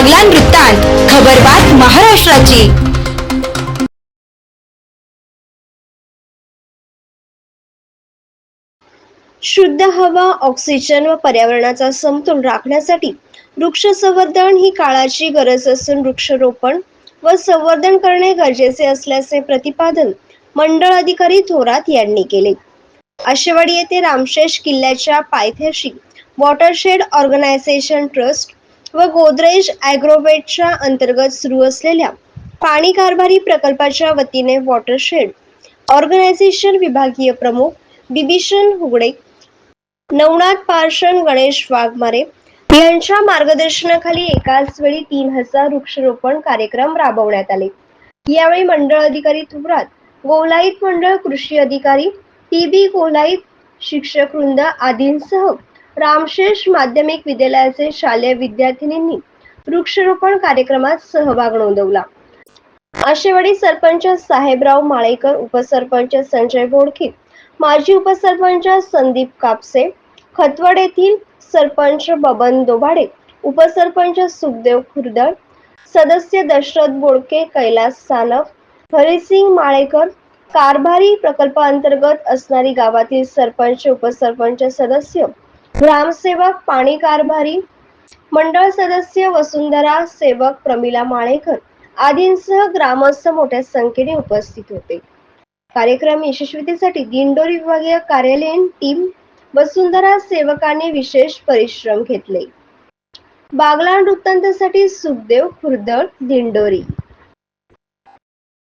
बागलान वृत्तांत खबरबात महाराष्ट्राची. शुद्ध हवा ऑक्सिजन व पर्यावरणाचा समतोल राखण्यासाठी वृक्ष संवर्धन ही काळाची गरज असून वृक्षारोपण व संवर्धन करणे गरजेचे असल्याचे प्रतिपादन मंडळ अधिकारी थोरात यांनी केले. आशेवाडी येथे रामशेष किल्ल्याच्या पायथ्याशी वॉटरशेड ऑर्गनायझेशन ट्रस्ट व गोदरेज ॲग्रोवेटच्या अंतर्गत सुरू असलेल्या पाणी कारभारी प्रकल्पाच्या वतीने वॉटरशेड ऑर्गनायझेशन विभागीय प्रमुख बिभीषण हुगडे नवनाथ पार्शन गणेश वाघमारे यांच्या मार्गदर्शनाखाली एकाच वेळी तीन हजार वृक्षरोपण कार्यक्रम राबवण्यात आले. यावेळी मंडळ अधिकारी थुबरात गोलाईत मंडळ कृषी अधिकारी टी बी गोलाईत शिक्षक वृंद आदींसह रामशेष माध्यमिक विद्यालयाचे शालेय विद्यार्थिनींनी वृक्षरोपण कार्यक्रमात सहभाग नोंदवला. आशेवाडी सरपंच साहेबराव माळेकर उपसरपंच संजय बोडखे माजी उपसरपंच संदीप कापसे खतवड येथील सरपंच बबन दोभाडे उपसरपंच सुखदेव खुर्दळ सदस्य दशरथ बोडके कैलास सानप हरिसिंग माळेकर कारभारी प्रकल्पांतर्गत असणारी गावातील सरपंच उपसरपंच सदस्य ग्रामसेवक पाणी कारभारी मंडळ सदस्य वसुंधरा सेवक प्रमिला माळेकर आदींसह ग्रामस्थ मोठ्या संख्येने उपस्थित होते. कार्यक्रम यशस्वीतेसाठी दिंडोरी विभागीय कार्यालयीन टीम वसुंधरा सेवकांनी विशेष परिश्रम घेतले. बागलाण वृत्तांतासाठी सुखदेव खुर्दळ दिंडोरी.